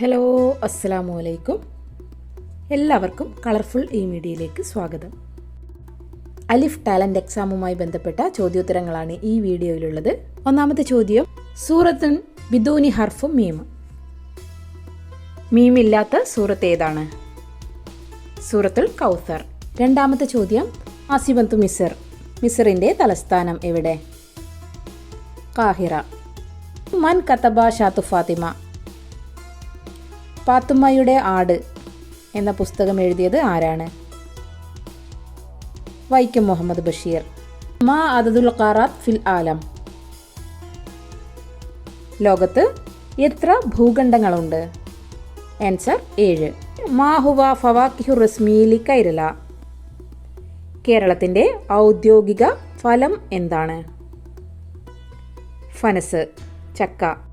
Hello അസ്സലാമു അലൈക്കും എല്ലാവർക്കും കളർഫുൾ ഈ മീഡിയയിലേക്ക് സ്വാഗതം. അലിഫ് ടാലന്റ് എക്സാമുമായി ബന്ധപ്പെട്ട ചോദ്യോത്തരങ്ങളാണ് ഈ വീഡിയോയിലുള്ളത്. ഒന്നാമത്തെ ചോദ്യം സൂറത്തുൻ ബിദൂനി ഹർഫും മീം. മീമില്ലാത്ത സൂറത്ത് ഏതാണ്? സൂറത്തുൽ കൗസർ. രണ്ടാമത്തെ ചോദ്യം ആസിബന്തു മിസർ. മിസറിന്റെ തലസ്ഥാനം എവിടെ? കാഹിറ. മൻ കത്തബ ഷാത്തു ഫാത്തിമ. പാത്തുമ്മയുടെ ആട് എന്ന പുസ്തകം എഴുതിയത് ആരാണ്? വൈക്കം മുഹമ്മദ് ബഷീർ. മാ അദദുൽ ഖാറാത്ത് ഫിൽ ആലം. ലോകത്ത് എത്ര ഭൂഖണ്ഡങ്ങളുണ്ട്? ആൻസർ ഏഴ്. മാഹുവ ഫവാക്കിഹു റസ്മീലി കൈരല. കേരളത്തിന്റെ ഔദ്യോഗിക ഫലം എന്താണ്? ഫനസ് ചക്ക.